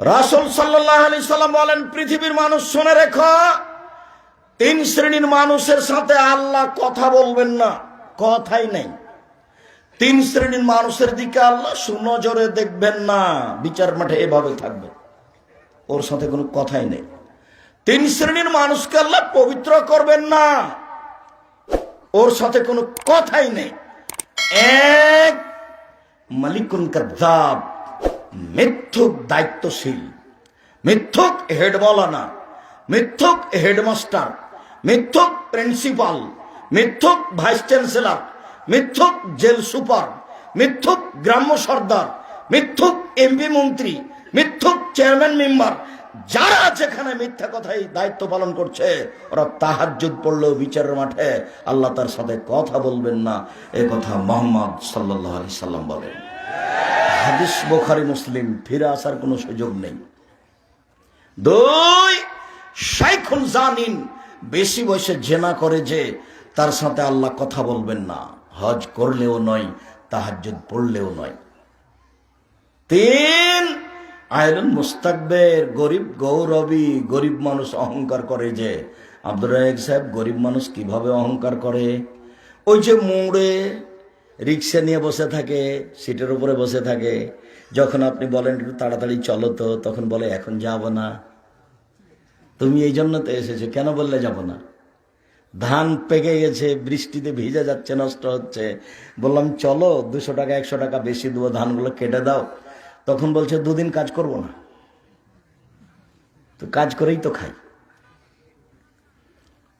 রাসুল সাল্লাহ আলি সাল্লাম বলেন, পৃথিবীর মানুষ শুনে রেখো, তিন শ্রেণির মানুষের সাথে আল্লাহ কথা বলবেন না, কথাই নেই। তিন শ্রেণির মানুষের দিকে আল্লাহ সুনজরে দেখবেন না, বিচার মাঠে এভাবে থাকবে। ওর সাথে কোনো কথাই নেই। তিন শ্রেণির মানুষকে আল্লাহ পবিত্র করবেন না, ওর সাথে কোনো কথাই নেই। এক, মালিকুন কাদ্দাব মিথ্যুক দায়িত্বশীল, মিথ্যুক হেড মৌলানা, মিথ্যুক হেডমাস্টার মিথ্যুক প্রিন্সিপাল, মিথ্যুক ভাইস চ্যান্সেলর, মিথ্যুক জেল সুপার, মিথ্যুক গ্রাম্য সর্দার, মিথ্যুক এমপি মন্ত্রী, মিথ্যুক চেয়ারম্যান মেম্বার, যারা যেখানে মিথ্যা কথাই দায়িত্ব পালন করছে, ওরা তাহাজ্জুদ পড়লেও বিচারের মাঠে আল্লাহ তার সাথে কথা বলবেন না। এ কথা মোহাম্মদ সাল্লাহ সাল্লাম বলেন। হাদিস বোখারি, মুসলিম, ফিরে আসার কোনো সুযোগ নেই। দুই শাইখুন জানিন, বেশি বয়সে জেনা করে যে তার সাথে আল্লাহ কথা বলবেন না। হজ করলেও নয়, তাহাজ্জুদ পড়লেও নয়। তিন, আয়রন মুস্তাকবের গরিব গৌরবী, গরিব মানুষ অহংকার করে যে, আব্দুর রাহেক সাহেব গরিব মানুষ কীভাবে অহংকার করে? ওই যে মোড়ে রিক্সা নিয়ে বসে থাকে, সিটের উপরে বসে থাকে। যখন আপনি বলেন, একটু তাড়াতাড়ি চলো তো, তখন বলে, এখন যাব না। তুমি এই জন্য তো এসেছ, কেন বললে যাব না? ধান পেকে গেছে, বৃষ্টিতে ভিজে যাচ্ছে, নষ্ট হচ্ছে। বললাম, চলো, দুশো টাকা, একশো টাকা বেশি দেবো, ধানগুলো কেটে দাও। তখন বলছে, দুদিন কাজ করব না। তো কাজ করেই তো খাই।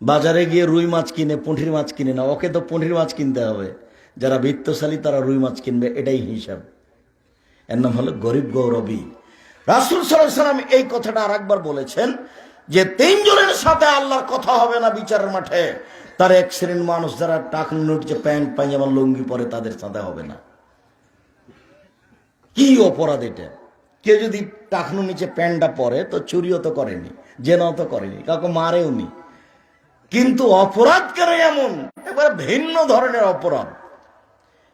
বাজারে গিয়ে রুই মাছ কিনে, পুঁঠির মাছ কিনে না ওকে তো পুঁঠির মাছ কিনতে হবে। যারা বৃত্তশালী, তারা রুই মাছ কিনবে, এটাই হিসাব। এর নাম হলো গরিব গৌরবী। রাসুল সাল্লাম এই কথাটা আর একবার বলেছেন যে তিনজনের সাথে আল্লাহর কথা হবে না বিচারের মাঠে। তার এক শ্রেণির মানুষ যারা টাকন উঠছে প্যান্ট পাঞ্জামা লুঙ্গি পরে তাদের সাথে হবে না। কি অপরাধ এটা? কেউ যদি টাকনু নিচে প্যান্টটা পরে, তো চুরিও তো করেনি, জেনাও তো করেনি, কাউকে মারেও নি। কিন্তু অপরাধ কেন এমন? এবার ভিন্ন ধরনের অপরাধ।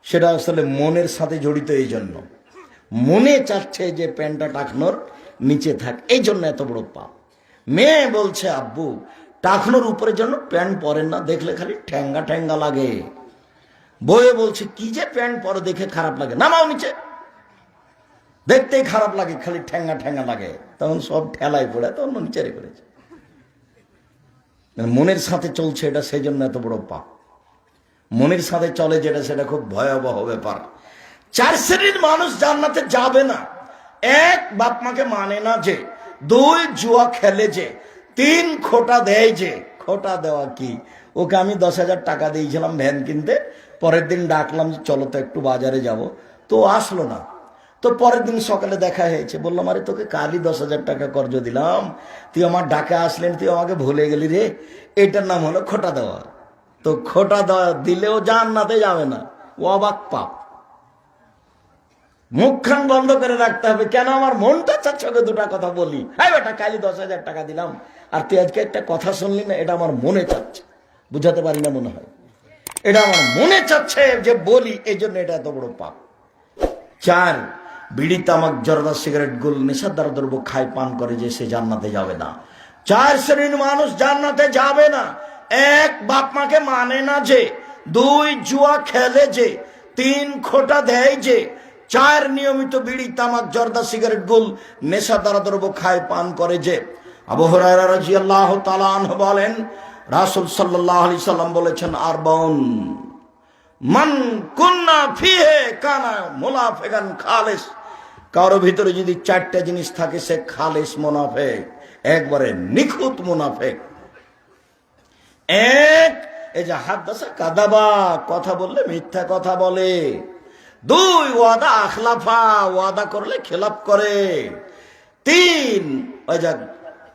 সেটা আসলে মনের সাথে জড়িত এই জন্য। মনে চাচ্ছে যে প্যান্টটা টাকনোর নিচে থাক, এই জন্য এত বড় পাপ। মেয়ে বলছে, আব্বু, টাকনোর উপরে জন্য প্যান্ট পরেন না, দেখলে খালি ঠ্যাঙ্গা ঠ্যাঙ্গা লাগে। বয়ে বলছে, কি যে প্যান্ট পরে, দেখে খারাপ লাগে। নামাও নিচে। দেখতেই খারাপ লাগে, খালি ঠ্যাঙ্গা ঠ্যাঙ্গা লাগে। তখন সব ঠেলায় পড়ে, তখন নিচে করেছে মানে মনের সাথে চলছে এটা, সেই জন্য এত বড় পাপ। মনের সাথে চলে যেটা সেটা খুব ভয়াবহ ব্যাপার। চার শ্রেণির মানুষ জান্নাতে যাবে না। এক, বাপ মাকে মানে না যে। দুই, জুয়া খেলে যে। তিন, খোটা দেয় যে। খোটা দেওয়া কি? ওকে আমি দশ হাজার টাকা দিয়েছিলাম ভ্যান কিনতে। পরের দিন ডাকলাম যে, চলো তো একটু বাজারে যাব। তো আসলো না। তো পরের দিন সকালে দেখা হয়েছে। বললাম, আরে, তোকে কালই দশ হাজার টাকা কর্জ দিলাম। তুই আমার ডাকে আসলেন, তুই আমাকে ভুলে গেলি রে। এটার নাম হলো খোটা দেওয়া। তো খোটা দিলেও জান্নাতে যাবে না। ও অবাক পাপ। মুখখান বন্ধ করে রাখতে হবে। কেন আমার মনটা চাচ্ছে দুটা কথা বলি? হ্যাঁ বেটা কালি দশ হাজার টাকা দিলাম। আর তুই আজকে একটা কথা শুনলি না, এটা আমার মনে চাচ্ছে। বুঝাতে পারি না মনে হয়। এটা আমার মনে চাচ্ছে যে বলি এই জন্য এটা এত বড় পাপ। চার, বিড়ি, তামাক, জর্দা, সিগারেট, গুল, নেশাদার দ্রব্য খায়, পান করে যে সে জান্নাতে যাবে না। চার শ্রেণির মানুষ জান্নাতে যাবে না। এক বাপ মাকে মানে না যে, দুই জুয়া খেলে যে, তিন খোটা দেয় যে, চার নিয়মিত বিড়ি, তামাক, জর্দা, সিগারেট, গুল নেশাদার দ্রব্য খায়, পান করে যে। আবহরায় রাজি আল্লাহ তালান বলেন, রাসুল সাল্লাহ আলি সাল্লাম বলেছেন, আর বন, মান কুন্না ফিহে কানা মুনাফেগান খালেস। কারও ভিতরে যদি চারটা জিনিস থাকে, সে খালেস মুনাফেক, একবারে নিখুঁত মুনাফেক। এক, এই যে হাত দাসা কাদাবা, কথা বললে মিথ্যা কথা বলে। দুই, ওয়াদা আখলাফা, ওয়াদা করলে খেলাপ করে। তিন, ওই যা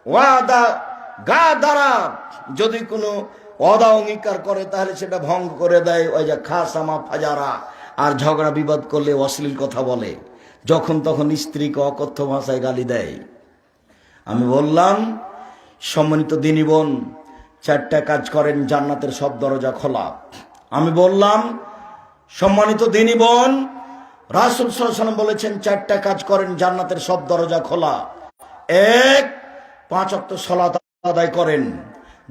ওয়াদা গা দ্বারা যদি কোনো ওয়াদা অঙ্গীকার করে, তাহলে সেটা ভঙ্গ করে দেয়, ওই যে খাসামা ফাজারা। আর ঝগড়া বিবাদ করলে অশ্লীল কথা বলে। যখন তখন স্ত্রীকে অকথ্য ভাষায় গালি দেয়। আমি বললাম, সম্মানিত দিনী বোন চারটা কাজ করেন, জান্নাতের সব দরজা খোলা। আমি বললাম, সম্মানিত দিনী বোন, রাসুল সাল্লাম বলেছেন, চারটা কাজ করেন, জান্নাতের সব দরজা খোলা। এক, পাঁচ অক্ট সলাত আদায় করেন।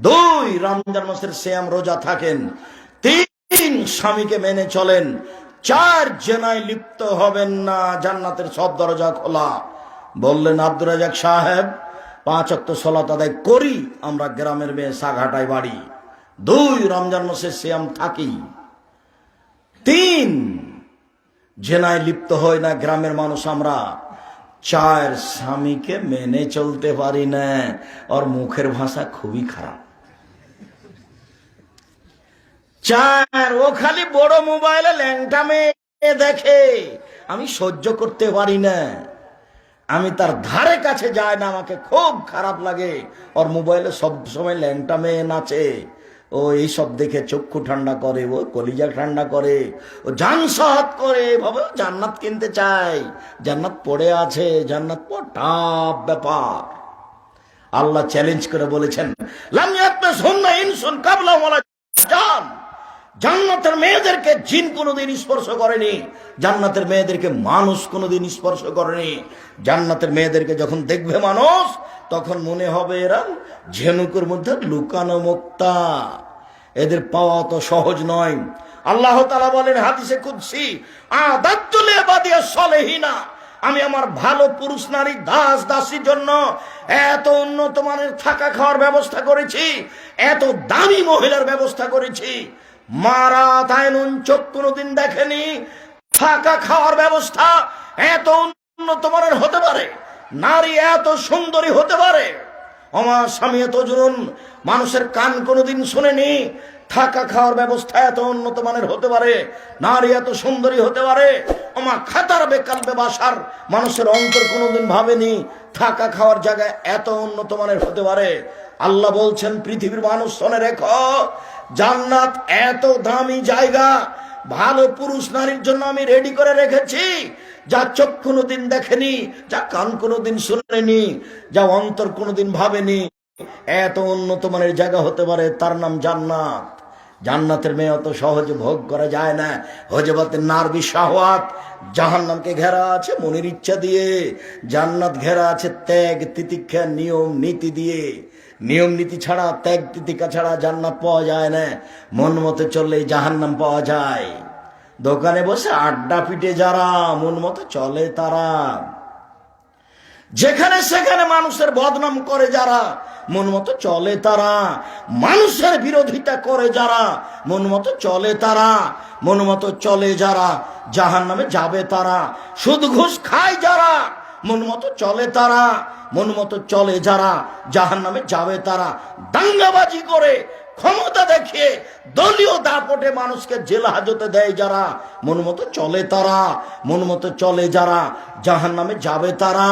দুই, রমজান মাসের শ্যাম রোজা থাকেন। তিন, স্বামীকে মেনে চলেন। চার, জেনায় লিপ্ত হবেন না, জান্নাতের সব দরজা খোলা। বললেন আব্দুর রাজাক সাহেব পাঁচ অক্ট সলাত আদায় করি, আমরা গ্রামের মেয়ে সাঘাটায় বাড়ি। দুই রমজান মাসে শ্যাম থাকি। তিন, জেনায় লিপ্ত হয় না গ্রামের মানুষ আমরা। চার, স্বামীকে মেনে চলতে পারি না। ওর মুখের ভাষা খুবই খারাপ। চার, ও খালি বড় মোবাইলে ল্যাংটা মেয়ে দেখে। আমি সহ্য করতে পারি না। আমি তার ধারে কাছে যাই না, আমাকে খুব খারাপ লাগে। ওর মোবাইলে সব সময় ল্যাংটা মেয়ে নাচে। ও এইসব দেখে চক্ষু ঠান্ডা করে, ও কলিজা ঠান্ডা করে, ও জান সাহাত করে। ভাবে, জান্নাত কিনতে চাই। জান্নাত পড়ে আছে, জান্নাত টাপ ব্যাপার। আল্লাহ চ্যালেঞ্জ করে বলেছেন লামিয়াত ইনসুন কাবলা জান। জান্নাতের মেয়েদেরকে জিন কোনোদিন স্পর্শ করেনি, জান্নাতের মেয়েদেরকে মানুষ কোনোদিন স্পর্শ করেনি। জান্নাতের মেয়েদেরকে যখন দেখবে মানুষ, তখন মনে হবে এরা ঝেনুকের মধ্যে লুকানো মুক্তা। এদের পাওয়া তো সহজ নয়। আল্লাহ তালা বলেন হাদিসে কুদ্সি আদাতুলে বাদিয়া সলেহিনা, আমি আমার ভালো পুরুষ নারী দাস দাসীর জন্য এত উন্নত মানের থাকা খাওয়ার ব্যবস্থা করেছি, এত দামি মহিলার ব্যবস্থা করেছি। মারা তাইনুন, চোখ কোনোদিন দেখেনি। থাকা খাওয়ার ব্যবস্থা এত উন্নত মানের হতে পারে, নারী এত সুন্দরী হতে পারে। আমার স্বামী এত জুনুন, মানুষের কান কোনোদিন শুনেনি, থাকা খাওয়ার ব্যবস্থা এত উন্নত মানের হতে পারে, নারী এত সুন্দরী হতে পারে। আমার খাতার বেকাল বাসার মানুষের অন্তর কোনোদিন ভাবেনি, থাকা খাওয়ার জায়গায় এত উন্নত মানের হতে পারে। আল্লাহ বলছেন, পৃথিবীর মানুষ শোনে রেখো জান্নাত এত দামি জায়গা। ভালো পুরুষ নারীর জন্য আমি রেডি করে রেখেছি। যা চোখ কোনোদিন দেখেনি, যা কান কোনোদিন শুনেনি, যা অন্তর কোনোদিন ভাবেনি। এত উন্নত মানের জায়গা হতে পারে, তার নাম জান্নাত। জান্নাতের মেয়ে অত সহজে ভোগ করা যায় না। হজবাতের নারবি শাহওয়াত জাহান্নামকে ঘেরা আছে মনের ইচ্ছা দিয়ে। জান্নাত ঘেরা আছে ত্যাগ, তিতিক্ষা, নিয়ম, নীতি দিয়ে। নিয়ম নীতি ছাড়া, ত্যাগ তিতিকা ছাড়া জান্নাত পাওয়া যায় না। মন মতো চললেই জাহান্নাম পাওয়া যায়। দোকানে বসে আড্ডা পিটে যারা, মন মতো চলে তারা। যেখানে সেখানে মানুষের বদনাম করে যারা, মন মতো চলে তারা। মানুষের বিরোধিতা করে যারা, মন মতো চলে তারা। মন মতো চলে যারা জাহান নামে যাবে তারা। সুদ ঘুষ খায় যারা মন মতো চলে তারা, মন মতো চলে যারা জাহান নামে যাবে তারা। দাঙ্গাবাজি করে, ক্ষমতা দেখিয়ে দলীয় দাপটে মানুষকে জেল হাজতে দেয় যারা। মন মতো চলে তারা, মন মতো চলে যারা জাহান নামে যাবে তারা।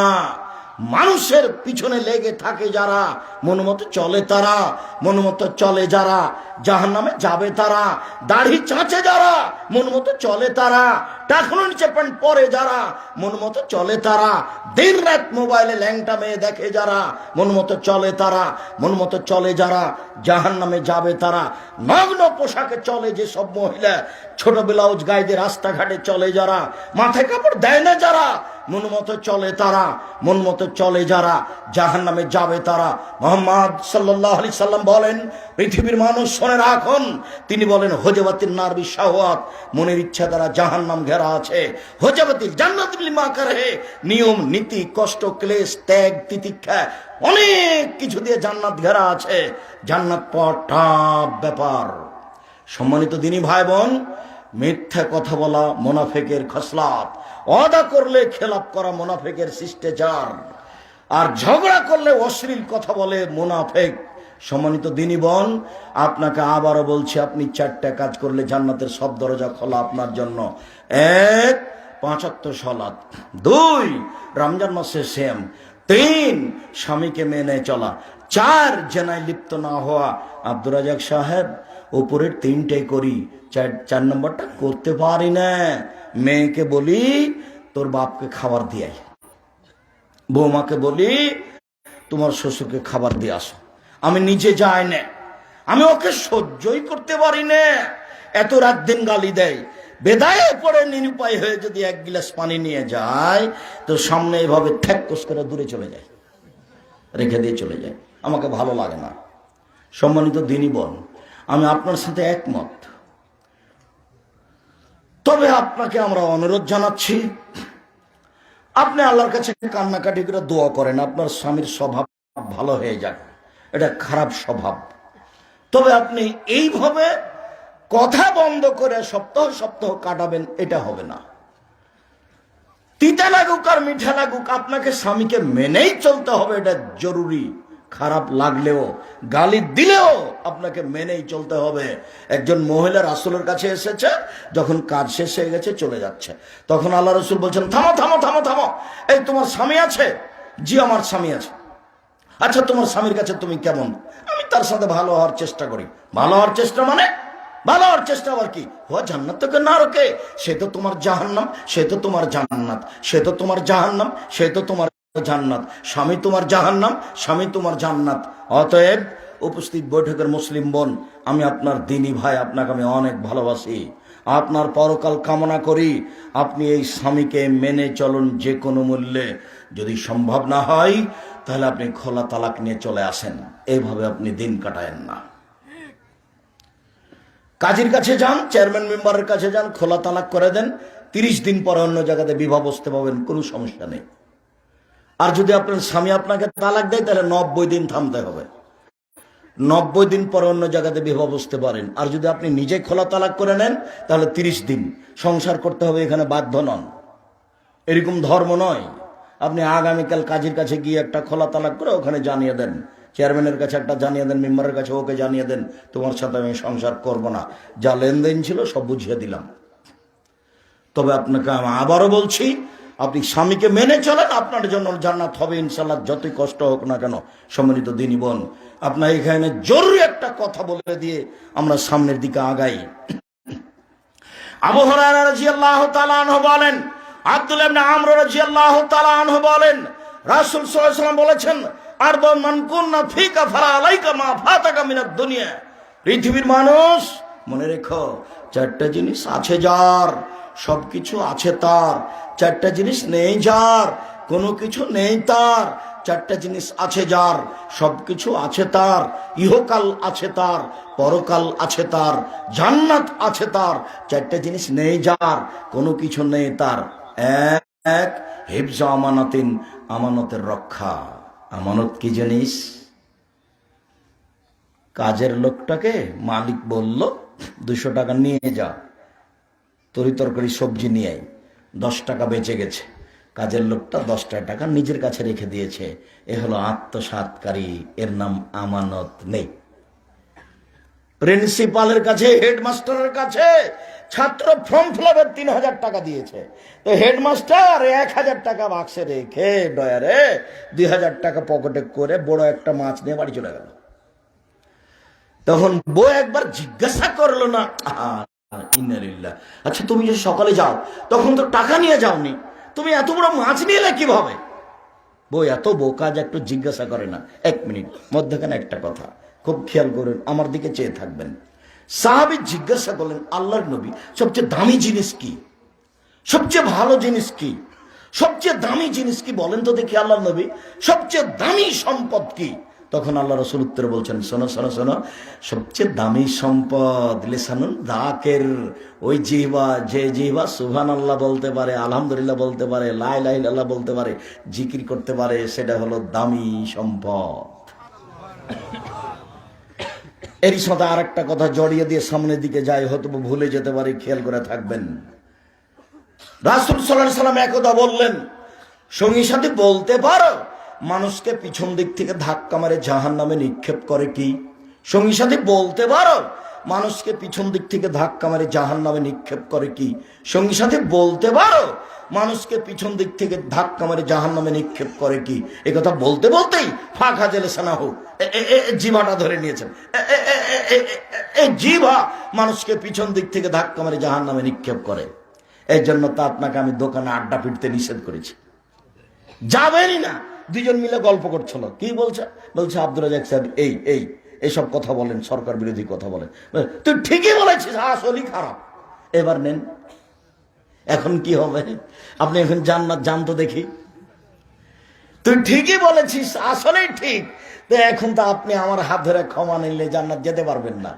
মানুষের পিছনে লেগে থাকে যারা মনমতো চলে তারা মনমতো চলে যারা জাহান নামে যাবে তারা, দাড়ি চাঁচে যারা, মন চলে তারা টাকনো নিচে প্যান্ট পরে যারা, মন মতো চলে তারা দিন রাত মোবাইলে ল্যাংটা মেয়ে দেখে যারা, মন মতো চলে তারা, মন মতো চলে যারা জাহান নামে যাবে তারা, নগ্ন পোশাকে চলে যে সব মহিলা, ছোট ব্লাউজ গায়ে রাস্তাঘাটে চলে যারা, মাথায় কাপড় দেয় না যারা মন মতো চলে তারা, মন মতো চলে যারা জাহান নামে যাবে তারা। মোহাম্মদ সাল্লাহ আলি সাল্লাম বলেন, পৃথিবীর মানুষ শোনে রাখুন। তিনি বলেন হজবাতির নারবি শাহওয়াত, মনের ইচ্ছা দ্বারা জাহান নাম ঘেরা আছে। হজবাতির জান্নাত মা করে নিয়ম, নীতি, কষ্ট, ক্লেশ, ত্যাগ, তিতিক্ষা, অনেক কিছু দিয়ে জান্নাত ঘেরা আছে। জান্নাত পর ব্যাপার। সম্মানিত দিনী ভাই বোন মিথ্যা কথা বলা মোনাফেকের খসলাত অদা করলে খেলাপ করা মোনাফেকের শিষ্টাচার। আর ঝগড়া করলে অশ্লীল কথা বলে মোনাফেক। সম্মানিত দিনী বোন, আপনাকে আবারও বলছি, আপনি চারটা কাজ করলে জান্নাতের সব দরজা খোলা আপনার জন্য। এক, পাঁচাত্তর সলাৎ। দুই, রমজান মাসে সেম তিন, স্বামীকে মেনে চলা। চার, জেনায় লিপ্ত না হওয়া। আব্দুর রাজাক সাহেব উপরের তিনটে করি, চার চার নম্বরটা করতে পারি না। মেয়েকে বলি, তোর বাপকে খাবার দিয়ে বৌমাকে বলি, তোমার শ্বশুরকে খাবার দিয়ে আসো। আমি নিজে যাই না। আমি ওকে সহ্যই করতে পারি না। এত রাত দিন গালি দেয়। বেদায় পড়ে নিরুপায় হয়ে যদি এক গিলাস পানি নিয়ে যায়, তো সামনে এভাবে ঠ্যাক করে দূরে চলে যায়। রেখে দিয়ে চলে যায়। আমাকে ভালো লাগে না। সম্মানিত দিনই বোন আমি আপনার সাথে একমত। তবে আপনাকে আমরা অনুরোধ জানাচ্ছি, আপনি আল্লাহর কাছে কান্নাকাটি করে দোয়া করেন, আপনার স্বামীর স্বভাব ভালো হয়ে যাক, এটা খারাপ স্বভাব। তবে আপনি এইভাবে কথা বন্ধ করে সপ্তাহ সপ্তাহ কাটাবেন, এটা হবে না। তিতা লাগুক আর মিঠা লাগুক, আপনাকে স্বামীকে মেনেই চলতে হবে, এটা জরুরি। খারাপ লাগলেও, গালি দিলেও আপনাকে মেনেই চলতে হবে। একজন মহিলা রাসুলের কাছে এসেছে, যখন কাজ শেষ হয়ে গেছে চলে যাচ্ছে। তখন আল্লাহ রসুল বলছেন, থামো থামো থামো থামো। এই তোমার স্বামী আছে? জি, আমার স্বামী আছে। আচ্ছা তোমার স্বামীর কাছে তুমি কেমন? আমি তার সাথে ভালো হওয়ার চেষ্টা করি। ভালো হওয়ার চেষ্টা মানে? ভালো হওয়ার চেষ্টা আবার কি? ও জান্নাত তোকে না রোকে? সে তো তোমার জাহান্নাম, সে তো তোমার জান্নাত। সে তো তোমার জাহান্নাম, সে তো তোমার জান্নাত। স্বামী তোমার জাহান্নাম, স্বামী তোমার জান্নাত। অতএব উপস্থিত বৈঠকের মুসলিম বোন, আমি আপনার দিনী ভাই, আপনাকে আমি অনেক ভালোবাসি। আপনার পরকাল কামনা করি, আপনি এই স্বামীকে মেনে চলুন যে কোনো মূল্যে। যদি সম্ভব না হয়, তাহলে আপনি খোলা তালাক নিয়ে চলে আসেন। এইভাবে আপনি দিন কাটায়েন না। কাজীর কাছে যান, চেয়ারম্যান মেম্বারের কাছে যান, খোলা তালাক করে দেন। তিরিশ দিন পরে অন্য জায়গাতে বিবাহ বসতে পাবেন কোনো সমস্যা নেই। আর যদি আপনার স্বামী আপনাকে তালাক দেয়, তাহলে নব্বই দিন থামতে হবে। নব্বই দিন পরে অন্য জায়গাতে বিবাহ বসতে পারেন। আর যদি আপনি নিজে খোলা তালাক করে নেন, তাহলে তিরিশ দিন। সংসার করতে হবে, এখানে বাধ্য নন। এরকম ধর্ম নয়। আপনি আগামীকাল কাজীর কাছে গিয়ে একটা খোলা তালাক করে ওখানে জানিয়ে দেন। চেয়ারম্যানের কাছে একটা জানিয়ে দেন, মেম্বারের কাছে ওকে জানিয়ে দেন, তোমার সাথে আমি সংসার করব না। যা লেনদেন ছিল, সব বুঝিয়ে দিলাম। তবে আপনাকে আমি আবারও বলছি আপনি স্বামীকে মেনে চলেন, আপনার জন্য জান্নাত হবে ইনশাল্লাহ যতই কষ্ট হোক না কেন সম্মিলিত দিনী বোন। আপনার এখানে জরুরি একটা কথা বলে দিয়ে আমরা সামনের দিকে আগাই। আনহু বলেন রাসূল বলেছেন কুননা ফিকা দুনিয়া। পৃথিবীর মানুষ, মনে রেখো, চারটা জিনিস আছে যার। সবকিছু আছে তার। চারটা জিনিস নেই যার, কোনো কিছু নেই তার। চারটা জিনিস আছে যার, সবকিছু আছে তার। ইহকাল আছে তার, পরকাল আছে তার, জান্নাত আছে তার। চারটা জিনিস নেই যার, কোনো কিছু নেই তার। এক এক হেফজ আমানতিন, আমানতের রক্ষা। আমানত কি জিনিস? কাজের লোকটাকে মালিক বলল, দুশো টাকা নিয়ে যা। তরি তরকারি, সবজি নিয়ে দশ টাকা বেঁচে গেছে। কাজের লোকটা দশটা টাকা নিজের কাছে রেখে দিয়েছে। এ হলো আত্মসাতকারী, এর নাম আমানত নেই। প্রিন্সিপালের কাছে, হেডমাস্টারের কাছে ছাত্র ফর্ম ফিলাপের তিন হাজার টাকা দিয়েছে। তো হেডমাস্টার এক হাজার টাকা বাক্সে রেখে ডয়ারে দুই হাজার টাকা পকেটে করে বড় একটা মাছ নিয়ে বাড়ি চলে গেল। তখন বউ একবার জিজ্ঞাসা করল না আচ্ছা তুমি যে সকালে যাও, তখন তো টাকা নিয়ে যাওনি। তুমি এত বড় মাছ নিয়ে এলে কীভাবে? বই এত বোকাজ একটু জিজ্ঞাসা করে না। এক মিনিট, মধ্যখানে একটা কথা। খুব খেয়াল করুন, আমার দিকে চেয়ে থাকবেন। সাহাবি জিজ্ঞাসা করলেন, আল্লাহর নবী, সবচেয়ে দামি জিনিস কি? সবচেয়ে ভালো জিনিস কি? সবচেয়ে দামি জিনিস কি বলেন তো দেখি আল্লাহ নবী, সবচেয়ে দামি সম্পদ কি? তখন আল্লাহ রসুল উত্তর বলছেন, শোনো শোনো শোনো, সবচেয়ে দামি সম্পদ, লেসানুন, দাকের ওই জিহবা, যে জিহবা সুহান আল্লাহ বলতে পারে, আলহামদুলিল্লাহ বলতে পারে লাই লাই আল্লাহ বলতে পারে, জিকির করতে পারে, সেটা হলো দামি সম্পদ। এরই সাথে আর একটা কথা জড়িয়ে দিয়ে সামনের দিকে যাই হয়তো ভুলে যেতে পারি, খেয়াল করে থাকবেন। রাসুল সাল্লাহ সাল্লাম একদা বললেন, সঙ্গী সাথে বলতে পারো মানুষকে পিছন দিক থেকে ধাক্কা মারে জাহান নামে নিক্ষেপ করে কি? সঙ্গী সাথে, বলতে পারো, মানুষকে পিছন দিক থেকে ধাক্কা মারে জাহান নামে নিক্ষেপ করে কি? সঙ্গী সাথে, বলতে পারো, মানুষকে পিছন দিক থেকে ধাক্কা মারে জাহান নামে নিক্ষেপ করে কি? এ কথা বলতে বলতেই ফাঁকা জেলে সানা হোক জিমাটা ধরে নিয়েছেন। জিভা মানুষকে পিছন দিক থেকে ধাক্কা মারে জাহান নামে নিক্ষেপ করে। এই জন্য তো আপনাকে আমি দোকানে আড্ডা পিটতে নিষেধ করেছি। যাবেনই না। দুজন মিলে গল্প করছিল কি বলছে? বলছে আব্দুল রাজাক সাহেব, এই এই এইসব কথা বলেন, সরকার বিরোধী কথা বলেন। তুই ঠিকই বলেছিস, আসলেই খারাপ। এবার নেন, এখন কি হবে? আপনি এখন যান না, যান তো দেখি। তুই ঠিকই বলেছিস, আসলেই ঠিক। তো এখন তো আপনি আমার হাত ধরে ক্ষমা নিলে জান্নাত যেতে পারবেন না।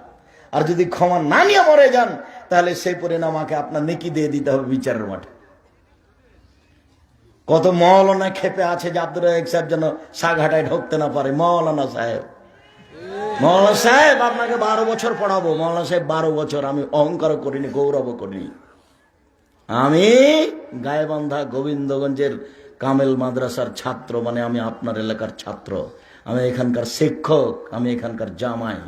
আর যদি ক্ষমা না নিয়ে মরে যান, তাহলে সেই পরিণাম আমাকে আপনার নেকি দিয়ে দিতে হবে বিচারের মাঠে। কত মৌলানা খেপে আছে যে আব্দুল রাজাক সাহেব যেন সাঘাটায় ঢুকতে না পারে। মৌলানা সাহেব। মৌলানা সাহেব, আপনাকে বারো বছর পড়াবো। মৌলানা সাহেব, বারো বছর। আমি অহংকার করিনি গৌরব করিনি। আমি গায়েবান্ধা গোবিন্দগঞ্জের কামেল মাদ্রাসার ছাত্র মানে আমি আপনার এলাকার ছাত্র। আমি এখানকার শিক্ষক, আমি এখানকার জামাই।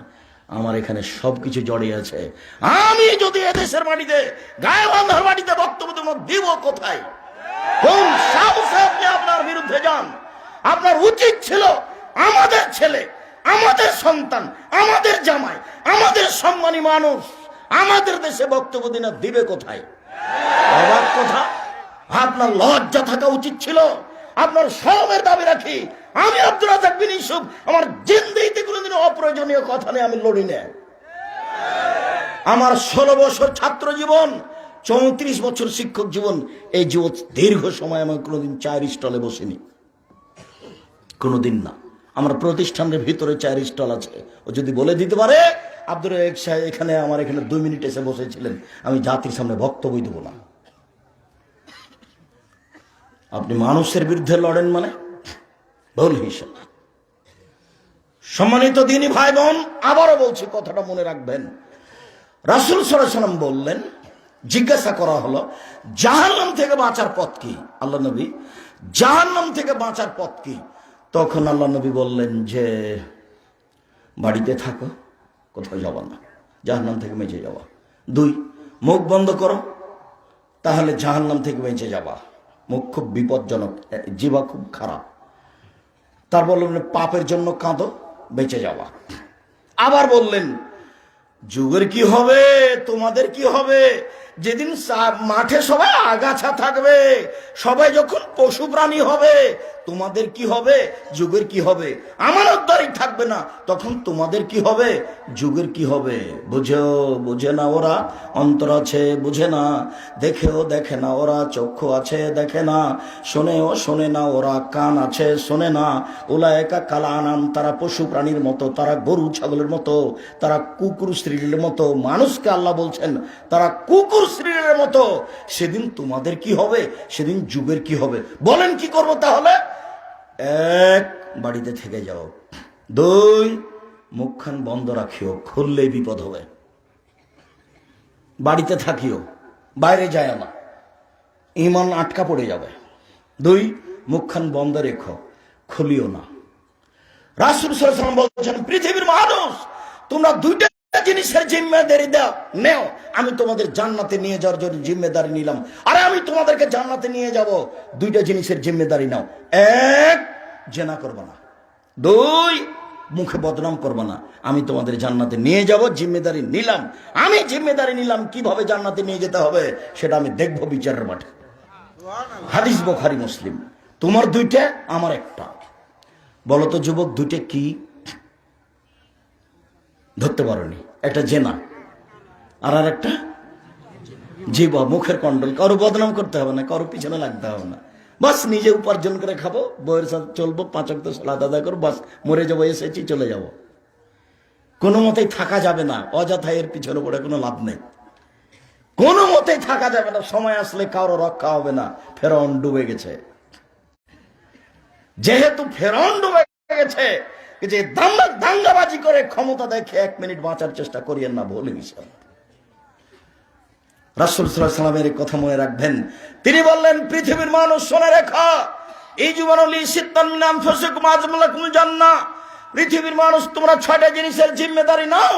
আমার এখানে সবকিছু জড়িয়ে আছে। আমি যদি এদেশের মাটিতে, গায়েবান্ধার মাটিতে বক্তব্য দিব কোথায়? কোন সাহসে আপনি আপনার বিরুদ্ধে যান। আপনার উচিত ছিল আমাদের ছেলে, আমাদের সন্তান, আমাদের জামাই, আমাদের সম্মানী মানুষ, আমাদের দেশে বক্তব্য দিনা দিবে কোথায়? কথা, আপনার লজ্জা থাকা উচিত ছিল। আপনার সরমের দাবি রাখি। আমি আব্দুল রাজাক বিন ইউসুফ, আমার জিন্দিতে কোনোদিন অপ্রয়োজনীয় কথা নিয়ে আমি লড়ি না আমার ষোলো বছর ছাত্র জীবন চৌত্রিশ বছর শিক্ষক জীবন, এই জীবন দীর্ঘ সময় আমি কোনোদিন চায়ের স্টলে বসিনি। কোনোদিন না। আমার প্রতিষ্ঠানের ভিতরে চায়ের স্টল আছে। ও যদি বলে দিতে পারে আব্দুল রাজাক সাহেব এখানে আমার এখানে দুই মিনিট এসে বসেছিলেন। আমি জাতির সামনে বক্তব্য দেবো না। আপনি মানুষের বিরুদ্ধে লড়েন মানে? ভুল হিসাব। সম্মানিত দিনী ভাই বোন, আবারও বলছি, কথাটা মনে রাখবেন। রাসুল সরাসলাম বললেন জিজ্ঞাসা করা হলো, জাহান্নাম থেকে বাঁচার পথ কি? আল্লাহ নবী, জাহান্নাম থেকে বাঁচার পথ কি? তখন আল্লাহ নবী বললেন যে, বাড়িতে থাকো, কোথাও যাবা না। জাহান্নাম থেকে বেঁচে যাওয়া দুই, মুখ বন্ধ করো, তাহলে জাহান্নাম থেকে বেঁচে যাবা। মুখ খুব বিপজ্জনক জীবা খুব খারাপ। তার বললেন, পাপের জন্য কাঁদো, বেঁচে যাওয়া আবার বললেন, যুগের কি হবে, তোমাদের কি হবে? যেদিন মাঠে সবাই আগাছা থাকবে, সবাই যখন পশু প্রাণী হবে, তোমাদের কি হবে? যুগের কি হবে? আমার আমানতদারি থাকবে না, তখন তোমাদের কি হবে? যুগের কি হবে? বুঝেও, বুঝে না ওরা, অন্তর আছে, বুঝে না। দেখেও দেখে না ওরা, চক্ষু আছে, দেখে না। শোনেও শোনে না ওরা, কান আছে, শোনে না। ওলা একা কালা আনাম তারা পশু প্রাণীর মতো, তারা গরু, ছাগলের মতো, তারা কুকুর, স্ত্রীর মতো। মানুষকে আল্লাহ বলছেন, তারা কুকুর স্ত্রীর মতো। সেদিন তোমাদের কি হবে? সেদিন যুগের কি হবে? বলেন কি করব তাহলে? এক বাড়িতে থেকে যাও। দুই, মুখখান বন্ধ রাখিও। খুললেই বিপদ হবে। বাড়িতে থাকিও। বাইরে যায় না। ইমান আটকা পড়ে যাবে। দুই, মুখখান বন্ধ রেখো। খুলিও না। রাসুল সাল্লাম বলছেন, পৃথিবীর মানুষ, তোমরা দুইটা জিনিসের জিম্মেদারি দাও। নেও, আমি তোমাদের জান্নাতে নিয়ে যাওয়ার জন্য জিম্মেদারি নিলাম। আরে, আমি তোমাদেরকে জান্নাতে নিয়ে যাব। দুইটা জিনিসের জিম্মেদারি নাও। এক, জেনা করব না। দুই, মুখে বদনাম করব না। আমি তোমাদের জান্নাতে নিয়ে যাব, জিম্মেদারি নিলাম। আমি জিম্মেদারি নিলাম, কীভাবে জান্নাতে নিয়ে যেতে হবে সেটা আমি দেখব বিচারের মাঠে। হাদিস বোখারি, মুসলিম। তোমার দুইটা, আমার একটা। বলো তো যুবক, দুইটা কি ধরতে পারোনি। একটা জেনা। আর আর একটা জীব মুখের কন্ডল। কারও বদনাম করতে হবে না, কারও পিছনে লাগতে হবে না। বাস, নিজে উপার্জন করে খাব বইয়ের সাথে চলবো পাঁচক তো সালাদ আদায় করব, বাস, মরে যাব, এসেছি, চলে যাব। কোনো মতেই থাকা যাবে না, অযথা এর পিছনে পড়ে কোনো লাভ নেই। কোনো মতেই থাকা যাবে না, সময় আসলে কারও রক্ষা হবে না ফেরন ডুবে গেছে। যেহেতু ফেরন ডুবে গেছে যে দাঙ্গা, দাঙ্গাবাজি করে ক্ষমতা দেখে এক মিনিট বাঁচার চেষ্টা করিয়েন না ভুলে গেছেন রাসুল সাল্লামের কথা মনে রাখবেন। তিনি বললেন, পৃথিবীর মানুষ, শোনে রেখা, এই জীবন নাম ফসুক মাজমুলাকুল জান্না পৃথিবীর মানুষ, তোমরা ছয়টা জিনিসের জিম্মেদারি নাও,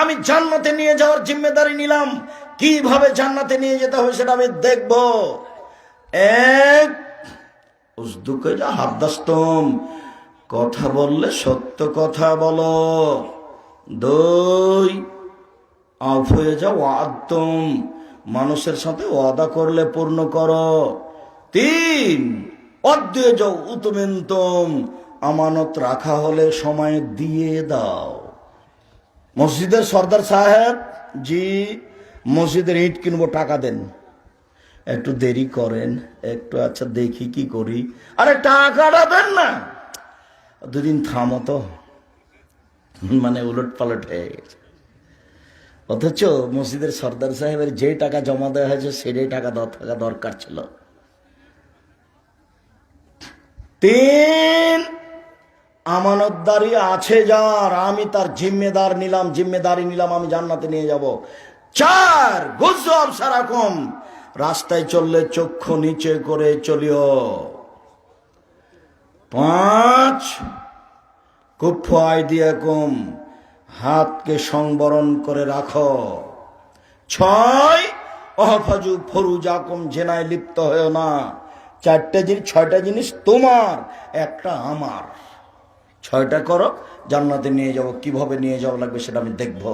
আমি জান্নাতে নিয়ে যাওয়ার জিম্মেদারি নিলাম। কীভাবে জান্নাতে নিয়ে যেতে হবে সেটা আমি দেখব। এক উসদুকে যা হাবদাস্তম কথা বললে সত্য কথা বলো। দুই, অফ হয়ে যাও আদম মানুষের সাথে ওয়াদা করলে পূর্ণ করো। তিন অদ্যে যাও উতমেন্তম আমানত রাখা হলে সময় দিয়ে দাও। মসজিদের সর্দার সাহেব, জি, মসজিদের ইট কিনবো, টাকা দেন। একটু দেরি করেন, একটু আচ্ছা দেখি কি করি। আরে টাকাটা দেন না। দুদিন থামো তো। মানে উলট পালট হয়ে গেছে। অথচ মসজিদের সর্দার সাহেবের যে টাকা জমা দেওয়া হয়েছে, সেটাই টাকা থাকা দরকার ছিল। তিন আমানতদারি আছে যার, আমি তার জিম্মেদার নিলাম, জিম্মেদারি নিলাম, আমি জান্নাতে নিয়ে যাব। চার, গুজব সারাকম রাস্তায় চললে চক্ষু নিচে করে চলিও। পাঁচ। কুফ আইডিয়া কম হাতকে সংবরণ করে রাখো। ছয়। অহফাজু ফরুজাকুম, জেনায় লিপ্ত হয়েও না। চারটে জিনিস, ছয়টা জিনিস তোমার, একটা আমার। ছয়টা করো, জান্নাতে নিয়ে যাব কীভাবে নিয়ে যাওয়া লাগবে সেটা আমি দেখব।